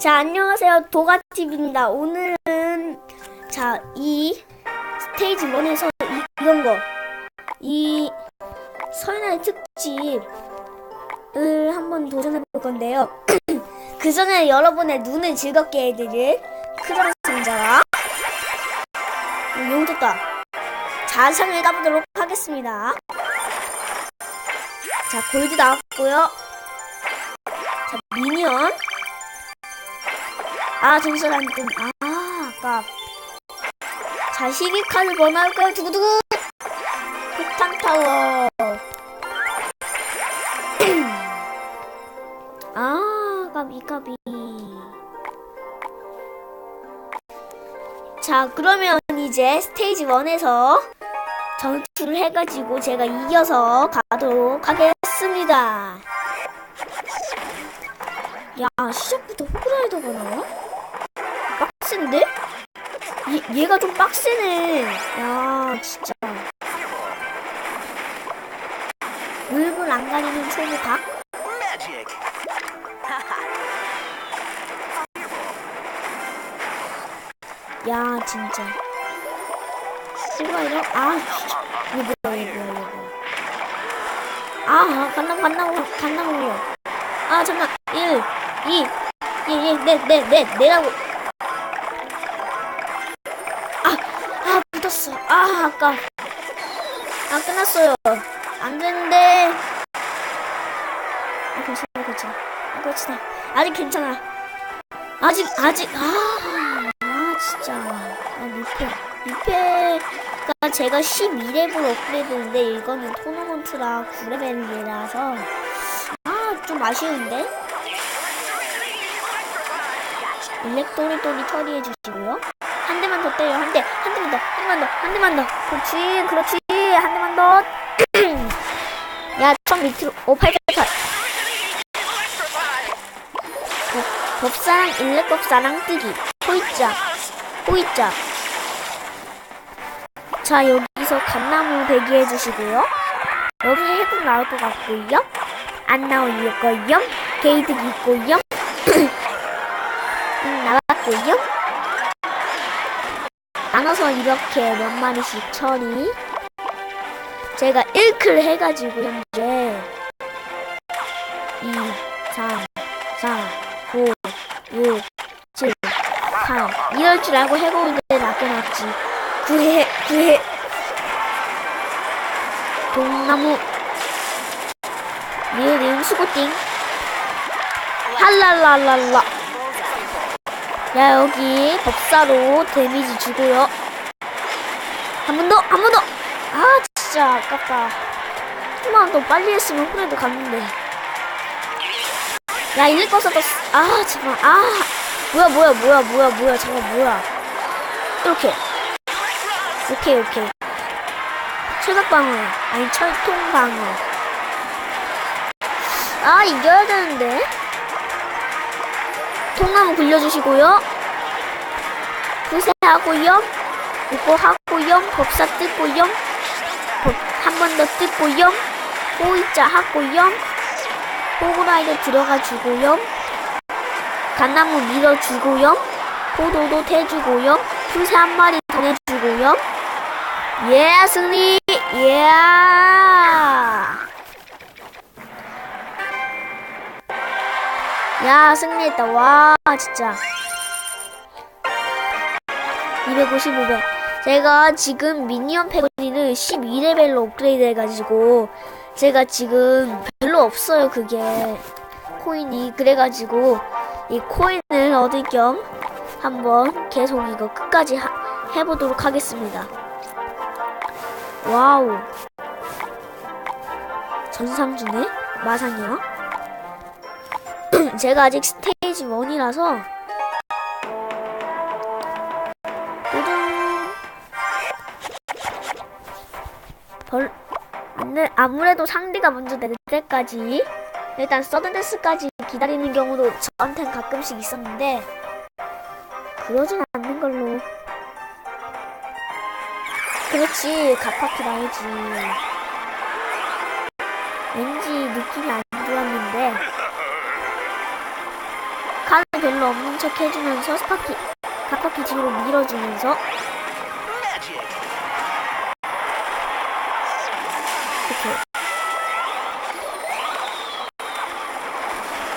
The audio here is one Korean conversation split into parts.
자, 안녕하세요. 도가TV입니다. 오늘은, 자, 이 스테이지 1에서 이, 이런 거, 이 설날 특집을 한번 도전해 볼 건데요. 그 전에 여러분의 눈을 즐겁게 해드릴 크런 상자와 용줬다 자상을 가보도록 하겠습니다. 자, 골드 나왔고요. 자, 미니언. 아, 정설 안 뜬. 아, 아까. 자, 시기 카드 번호할까요? 두구두구! 폭탄 타워. 아, 까비, 까비. 자, 그러면 이제 스테이지 1에서 전투를 해가지고 제가 이겨서 가도록 하겠습니다. 야, 시작부터 호그라이더가 나와? 빡센데? 얘, 얘가 좀 빡세네. 야, 진짜. 물불 안 가리는 초보각? 야, 진짜. 호그라이더? 아. 이거 뭐야, 이거 이거. 아, 아, 간당, 간당, 간당, 아, 잠깐. 1, 2, 1, 1, 넷, 넷, 넷, 넷라고. 아, 아까. 아, 끝났어요. 안 되는데. 아, 괜찮아, 괜찮아. 아, 괜찮아. 아직 괜찮아. 아직, 아직, 아, 아, 진짜. 아, 미패. 미패가 제가 12레벨 업그레이드인데, 이거는 토너먼트라 9레벨이라서. 아, 좀 아쉬운데? 일렉토리토리 처리해 주시고요. 더 때려, 한 대, 한 대만 더, 한 대만 더, 한 대만 더. 그렇지, 그렇지, 한 대만 더. 야, 청 밑으로, 오, 팔팔팔. 법- 법사랑 일렉법사랑 뜨기. 호이자, 호이자. 자, 여기서 감나무 대기해 주시고요. 여기 해군 나올 것 같고요. 안 나오고요. 게이득 있고요. 음, 나왔고요. 나눠서 이렇게 몇 마리씩 처리. 제가 1클 해가지고 현재 2, 3, 4, 5, 6, 7, 8 이럴 줄 알고 해골을 낚여놨지. 9회, 9회. 동나무 리으링 수고띵 할랄랄랄라 야 여기 법사로 데미지 주고요. 한 번 더 한 번 더. 아 진짜 아깝다. 좀만 더 빨리 했으면 후레도 갔는데. 야 일거서 떴아 잠깐 아 뭐야 뭐야 뭐야 뭐야 뭐야. 잠깐 뭐야. 이렇게. 오케이 오케이. 철갑방어. 아니 철통방어. 아 이겨야 되는데 통나무 굴려주시고요. 구세 하고요 이거 하고요 법사 뜯고요 한 번더 뜯고요 호이자 하고요 호그라이더 들어가주고요 갓나무 밀어주고요 포도도 태주고요 풀새 한 마리 더 내주고요 예 승리! 예 야 승리했다. 와 진짜. 255배 제가 지금 미니언 패거리를 12레벨로 업그레이드 해가지고 제가 지금 별로 없어요 그게. 코인이. 그래가지고 이 코인을 얻을 겸 한번 계속 이거 끝까지 하, 해보도록 하겠습니다. 와우. 전상주네? 마상이요 제가 아직 스테이지 1이라서. 두둥. 벌 아무- 아무래도 상대가 먼저 낼 때까지 일단 서든데스까지 기다리는 경우도 저한텐 가끔씩 있었는데 그러진 않는 걸로. 그렇지 각파키 나오지. 왠지 느낌이 안 좋았는데 별로 없는 척 해주면서 스파키 갑바퀴 뒤로 밀어주면서. 이렇게.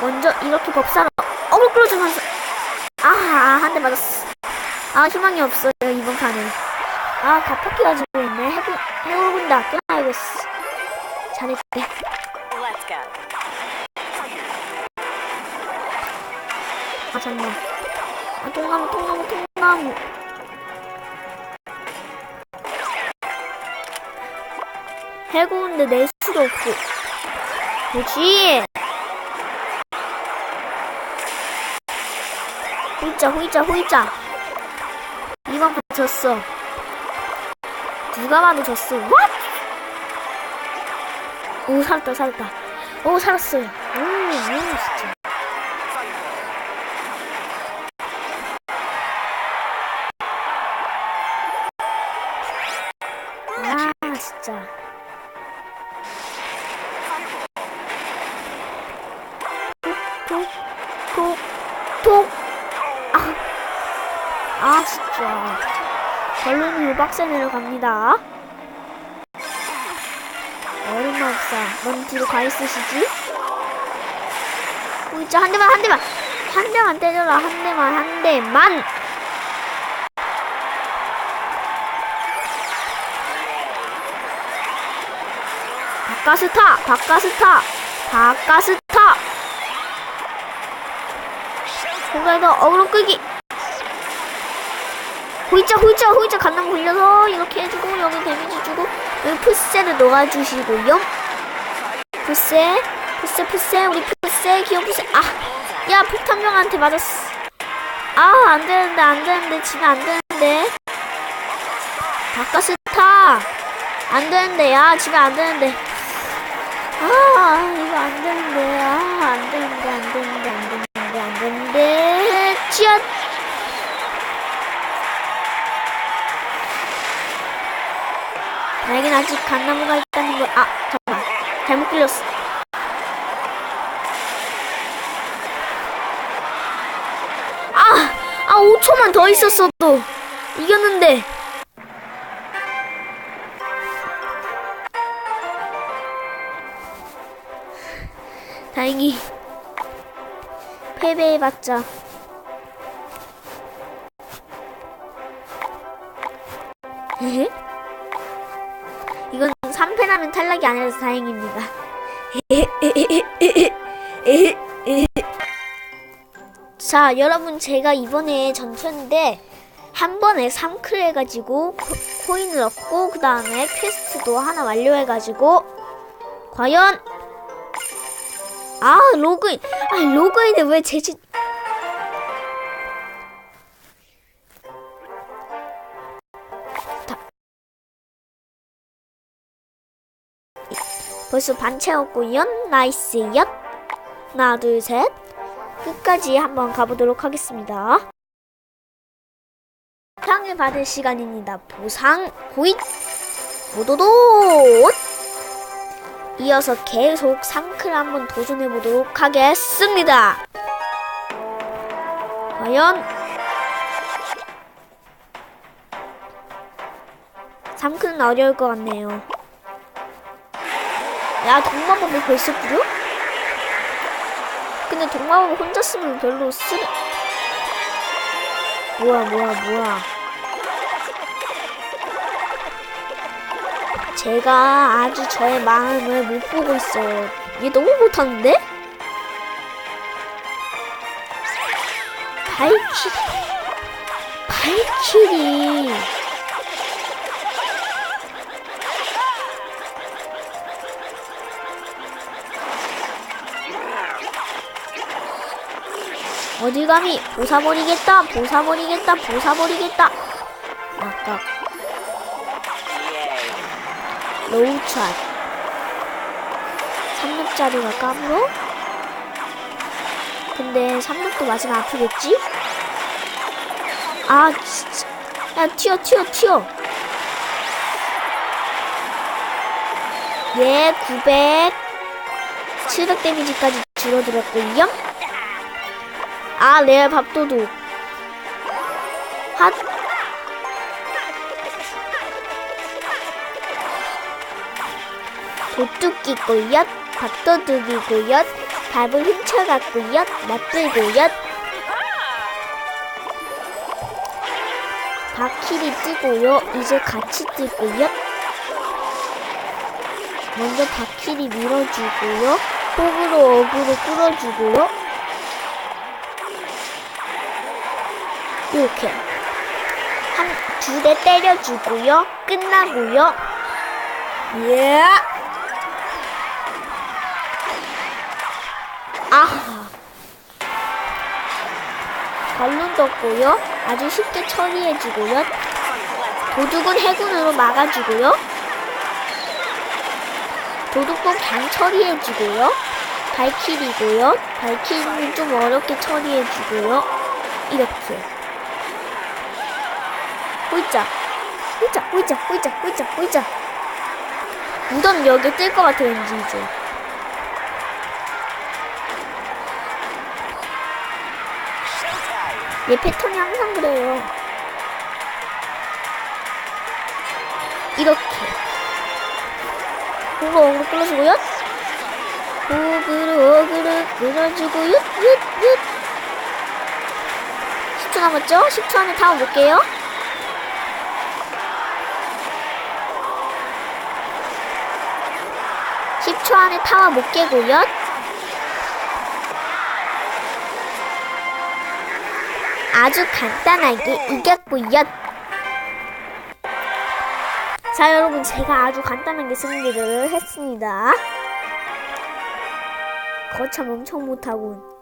먼저 이렇게 법사로 어글 끌어주면서. 아한 대 맞았어. 아 희망이 없어요 이번 판은. 아 갑바퀴 가지고 있네 해보, 해보군다. 끊어야겠어. 잘했대 아 잠깐만 아 통나무 통나무 통나무. 해고인데 낼 수도 없고. 그렇지. 호이자 호이자 호이자. 이번 판 졌어. 누가 봐도 졌어. What? 오 살았다 살았다. 오 살았어요. 오, 오 진짜 톡톡톡톡 아, 아 진짜. 결론은 빡세 내려갑니다. 얼음마법사 넌 뒤로 가 있으시지? 오 진짜 한 대만 한 대만. 한 대만 때려라. 한 대만 한 대만. 바카스타 바카스타. 바카스타 공간에서 어그로 끄기. 호이자 호이자 호이자 간남 굴려서 이렇게 해주고 여기 데미지 주고 여기 푸세를 녹아주시고요. 푸세 푸세 푸세 우리 푸세 귀여운 푸세. 아야 폭탄병한테 맞았어. 아 안되는데 안되는데 지면 안되는데. 바카스타. 안되는데 야 지면 안되는데. 아 이거 안 되는데 아 안 되는데 안 되는데 안 되는데 안 치앗 나에겐 아직 간나무가 있다는 걸 아 잠깐만. 잘못 끌렸어. 아 아 5초만 더 있었어도 이겼는데. 다행히 패배해봤자 3패 나면 탈락이 아니라서 다행입니다. 자 여러분 제가 이번에 전투했는데 한 번에 3클 해가지고 코- 코인을 얻고 그 다음에 퀘스트도 하나 완료해가지고 과연 아 로그인. 아 로그인에 왜 제지 벌써 반 채웠고요 나이스요 하나 둘 셋. 끝까지 한번 가보도록 하겠습니다. 보상을 받을 시간입니다. 보상 호잇 모도도. 이어서 계속 상클 한번 도전해 보도록 하겠습니다. 과연 상클은 어려울 것 같네요. 야 동마법을 벌써 부려? 근데 동마법을 혼자 쓰면 별로 쓰 뭐야 뭐야 뭐야 제가 아주 저의 마음을 못 보고 있어요. 얘 너무 못하는데? 발키 발키리 어디 감히 보사버리겠다 보사버리겠다 보사버리겠다. 아까 로우차 3렙짜리가 까불어? 근데 3렙도 맞으면 아프겠지? 아 진짜. 야 튀어 튀어 튀어. 예 900 700 데미지까지 줄어들었고요 아 레알 밥도둑. 핫. 도둑이고요 밥도둑이고요 밥을 훔쳐갔고요 나쁘고요. 바퀴리 뜨고요 이제 같이 뜨고요. 먼저 바퀴리 밀어주고요 호구로 어그로 끌어주고요 이렇게 한 두 대 때려주고요. 끝나고요. 예. 아하 발룬 떴고요. 아주 쉽게 처리해주고요. 도둑은 해군으로 막아주고요. 도둑도 그냥 처리해주고요. 발키리고요. 발키리는 좀 어렵게 처리해주고요. 이렇게 호이자 호이자 호이자 호이자 호이자 호이자 무덤 여기 뜰 것 같아 왠지 이제. 얘 패턴이 항상 그래요. 이렇게. 호구 어그로 끌어주고요. 호구로 어그로 끌어주고요 윷윷. 10초 남았죠? 10초 안에 다 올게요 십초 안에 타워 못 깨고요. 아주 간단하게 이겼고요. 자, 여러분, 제가 아주 간단하게 승리를 했습니다. 거참 엄청 못하군.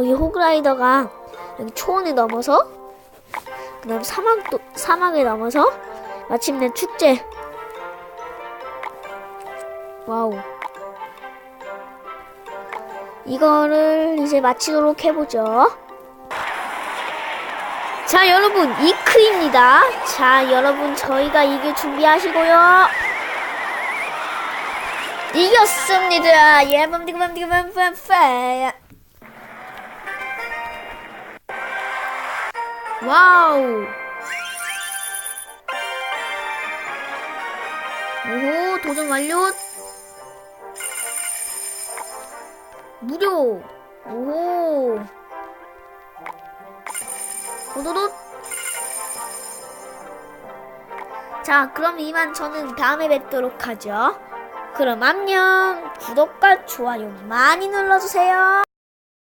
여기 호그라이더가 여기 초원을 넘어서 그 다음 사막도 사막을 넘어서 마침내 축제. 와우. 이거를 이제 마치도록 해보죠. 자 여러분 이크입니다. 자 여러분 저희가 이길 준비하시고요. 이겼습니다. 예밤디그밤디그밤밤 와우. 오호, 도전 완료. 무료. 오호. 도도도. 자, 그럼 이만 저는 다음에 뵙도록 하죠. 그럼 안녕. 구독과 좋아요 많이 눌러주세요.